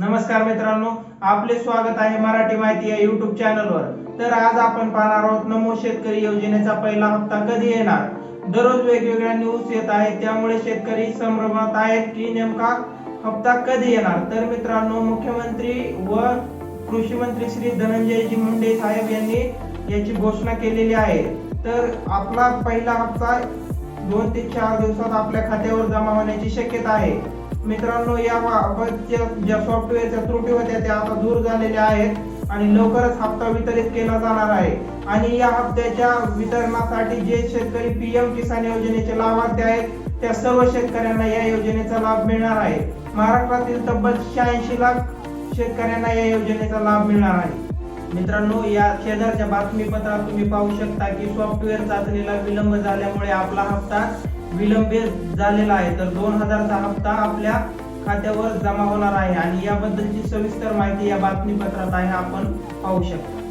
नमस्कार मित्रांनो आपले स्वागत आहे मराठी माहिती या युट्यूब चॅनलवर तर आज आपण पाहणार आहोत नमो शेतकरी योजनेचा पहिला हप्ता कधी येणार? दररोज वेगवेगळ्या न्यूज येत आहेत त्यामुळे शेतकरी संभ्रमात आहेत की नेमका हप्ता कधी येणार? तर मित्रांनो मुख्यमंत्री व कृषी मंत्री श्री धनंजयजी मुंडे साहेब यांनी याची घोषणा केलेली आहे. तर आपला पहिला हप्ता दोन ते चार दिवसात आपल्या खात्यावर जमा होण्याची शक्यता आहे. मित्रांनो या ज्या सॉफ्टवेअरच्या त्रुटी होत्या त्या आता दूर झालेल्या आहेत आणि लवकरच हप्ता वितरित केला जाणार आहे. आणि या हप्त्याच्या वितरणासाठी जे शेतकरी पीएम किसान योजनेचे लाभार्थी आहेत त्या सर्व शेतकऱ्यांना या योजनेचा लाभ मिळणार आहे. महाराष्ट्रातील तब्बल शहाऐंशी लाख शेतकऱ्यांना या योजनेचा लाभ मिळणार आहे. मित्रांनो या शेजारच्या बातमीपत्रात तुम्ही पाहू शकता की सॉफ्टवेअर चाचणीला विलंब झाल्यामुळे आपला हप्ता विलंबित झालेला आहे. तर दोन हजारचा हप्ता आपल्या खात्यावर जमा होणार आहे आणि याबद्दलची सविस्तर माहिती या बातमीपत्रात आहे आपण पाहू शकता.